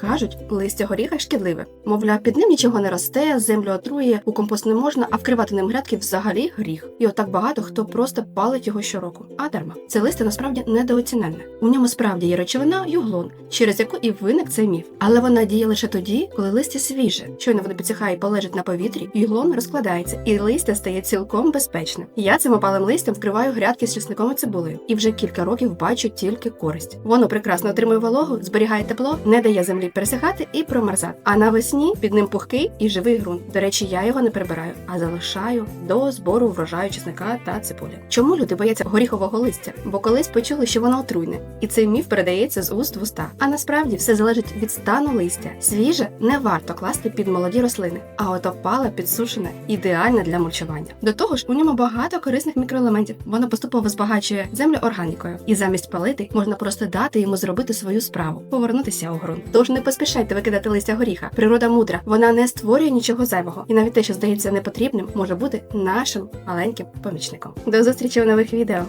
Кажуть, листя горіха шкідливе. Мовляв, під ним нічого не росте, землю отрує, у компост не можна, а вкривати ним грядки взагалі гріх. І отак багато хто просто палить його щороку. А дарма. Це листя насправді недооціненне. У ньому справді є речовина юглон, через яку і виник цей міф. Але вона діє лише тоді, коли листя свіже. Щойно воно підсихає і полежить на повітрі, юглон розкладається, і листя стає цілком безпечним. Я цим опалим листям вкриваю грядки з чесником і цибулею, і вже кілька років бачу тільки користь. Воно прекрасно отримує вологу, зберігає тепло, не дає землі пересихати і промерзати. А навесні під ним пухкий і живий ґрунт. До речі, я його не прибираю, а залишаю до збору врожаю чесника та цибулі. Чому люди бояться горіхового листя? Бо колись почули, що воно отруйне, і цей міф передається з уст в уста. А насправді все залежить від стану листя. Свіже не варто класти під молоді рослини, а от опале підсушене ідеальне для мульчування. До того ж, у ньому багато корисних мікроелементів. Воно поступово збагачує землю органікою, і замість палити можна просто дати йому зробити свою справу, повернутися у ґрунт. Тож не поспішайте викидати листя горіха. Природа мудра, вона не створює нічого зайвого, і навіть те, що здається непотрібним, може бути нашим маленьким помічником. До зустрічі у нових відео.